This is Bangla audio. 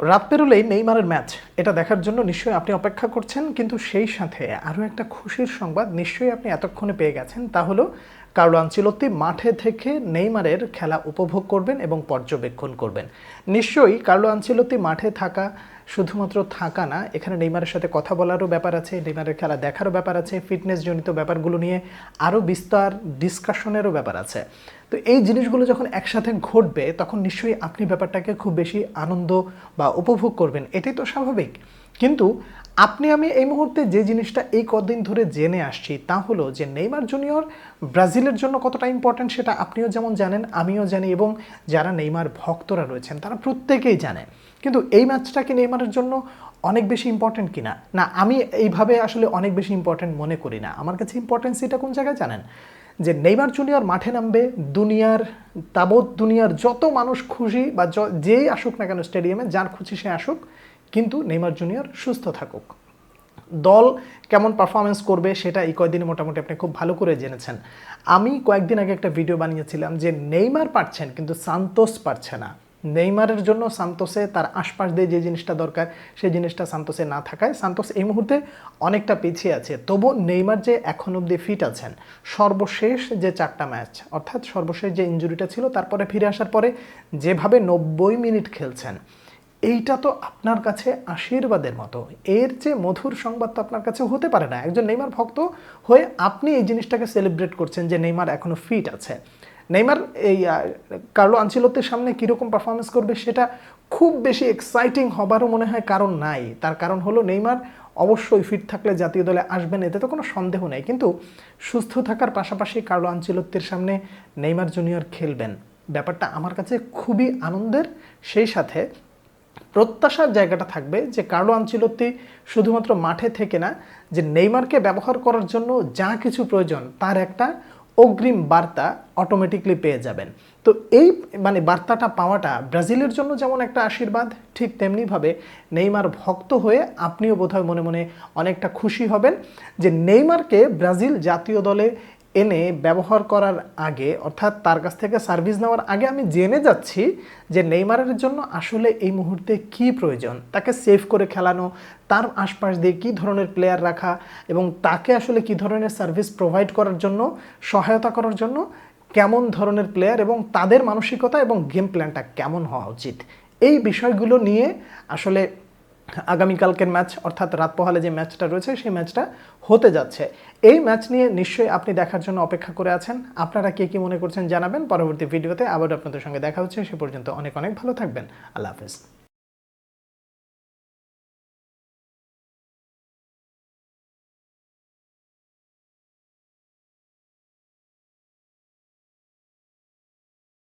রাত পেরোলেই নেইমারের ম্যাচ। এটা দেখার জন্য নিশ্চয়ই আপনি অপেক্ষা করছেন, কিন্তু সেই সাথে আরও একটা খুশির সংবাদ নিশ্চয়ই আপনি এতক্ষণে পেয়ে গেছেন। তা হলো, কার্লো আঞ্চিলত্তি মাঠে থেকে নেইমারের খেলা উপভোগ করবেন এবং পর্যবেক্ষণ করবেন। নিশ্চয়ই কার্লো আঞ্চিলত্তি মাঠে থাকা শুধুমাত্র থাকা না, এখানে নেইমারের সাথে কথা বলারও ব্যাপার আছে, নেইমারের খেলা দেখারও ব্যাপার আছে, ফিটনেসজনিত ব্যাপারগুলো নিয়ে আরও বিস্তার ডিসকাশনেরও ব্যাপার আছে। তো এই জিনিসগুলো যখন একসাথে ঘটবে, তখন নিশ্চয়ই আপনি ব্যাপারটাকে খুব বেশি আনন্দ বা উপভোগ করবেন। এটাই তো স্বাভাবিক। কিন্তু আপনি, আমি এই মুহূর্তে যে জিনিসটা এই কদিন ধরে জেনে আসছি, তা হলো যে নেইমার জুনিয়র ব্রাজিলের জন্য কতটা ইম্পর্ট্যান্ট সেটা আপনিও যেমন জানেন, আমিও জানি এবং যারা নেইমার ভক্তরা রয়েছেন, তারা প্রত্যেকেই জানে। কিন্তু এই ম্যাচটা কি নেইমারের জন্য অনেক বেশি ইম্পর্ট্যান্ট কিনা? না, আমি এইভাবে আসলে অনেক বেশি ইম্পর্ট্যান্ট মনে করি না। আমার কাছে ইম্পর্টেন্স এটা কোন জায়গায় জানেন? যে নেইমার জুনিয়র মাঠে নামবে, দুনিয়ার, তাবৎ দুনিয়ার যত মানুষ খুশি বা যেই আসুক না কেন স্টেডিয়ামে, যার খুশি সে আসুক, কিন্তু নেইমার জুনিয়র সুস্থ থাকুক। দল কেমন পারফরমেন্স করবে সেটা এই কয়েকদিনে মোটামুটি আপনি খুব ভালো করে জেনেছেন। আমি কয়েকদিন আগে একটা ভিডিও বানিয়েছিলাম যে নেইমার পারছেন, কিন্তু সান্তোস পারছে না। নেইমারের জন্য সান্তোসে তার আশপাশ দিয়ে যে জিনিসটা দরকার, সেই জিনিসটা সান্তোসে না থাকায় সান্তোস এই মুহূর্তে অনেকটা পিছিয়ে আছে। তবু নেইমার যে এখন অবধি ফিট আছেন, সর্বশেষ যে চারটা ম্যাচ অর্থাৎ সর্বশেষ যে ইঞ্জুরিটা ছিল, তারপরে ফিরে আসার পরে যেভাবে নব্বই মিনিট খেলছেন, এইটা তো আপনার কাছে আশীর্বাদের মতো। এর যে মধুর সংবাদ তো আপনার কাছে হতে পারে না। একজন নেইমার ভক্ত হয়ে আপনি এই জিনিসটাকে সেলিব্রেট করছেন যে নেইমার এখনও ফিট আছে। নেইমার, এই কার্লো আঞ্চিলত্তের সামনে কীরকম পারফরমেন্স করবে সেটা খুব বেশি এক্সাইটিং হবারও মনে হয় কারণ নাই। তার কারণ হলো নেইমার অবশ্যই ফিট থাকলে জাতীয় দলে আসবেন, এতে তো কোনো সন্দেহ নেই। কিন্তু সুস্থ থাকার পাশাপাশি কার্লো আঞ্চিলত্তের সামনে নেইমার জুনিয়র খেলবেন। ব্যাপারটা আমার কাছে খুবই আনন্দের। সেই সাথে প্রত্যাশার জায়গাটা থাকবে যে কার্লো আঞ্চিলত্তি শুধুমাত্র মাঠে থেকে না, যে নেইমারকে ব্যবহার করার জন্য যা কিছু প্রয়োজন, তার একটা অগ্রিম বার্তা অটোমেটিকলি পেয়ে যাবেন। তো এই মানে বার্তাটা পাওয়াটা ব্রাজিলের জন্য যেমন একটা আশীর্বাদ, ঠিক তেমনিভাবে নেইমার ভক্ত হয়ে আপনিও বোধহয় মনে মনে অনেকটা খুশি হবেন যে নেইমারকে ব্রাজিল জাতীয় দলে এনে ব্যবহার করার আগে, অর্থাৎ তার কাছ থেকে সার্ভিস নেওয়ার আগে আমি জেনে যাচ্ছি যে নেইমারের জন্য আসলে এই মুহূর্তে কি প্রয়োজন। তাকে সেভ করে খেলানো, তার আশপাশ দিয়ে কী ধরনের প্লেয়ার রাখা এবং তাকে আসলে কী ধরনের সার্ভিস প্রোভাইড করার জন্য, সহায়তা করার জন্য কেমন ধরনের প্লেয়ার এবং তাদের মানসিকতা এবং গেম প্ল্যানটা কেমন হওয়া উচিত। এই বিষয়গুলো নিয়ে আসলে আগামীকালকের ম্যাচ, অর্থাৎ রাত পোহালে যে ম্যাচটা রয়েছে, সেই ম্যাচটা হতে যাচ্ছে। এই ম্যাচ নিয়ে নিশ্চয়ই আপনি দেখার জন্য অপেক্ষা করে আছেন। আপনারা কে কী মনে করছেন জানাবেন। পরবর্তী ভিডিওতে আবার আপনাদের সঙ্গে দেখা হচ্ছে। সে পর্যন্ত অনেক অনেক ভালো থাকবেন। আল্লাহ হাফেজ।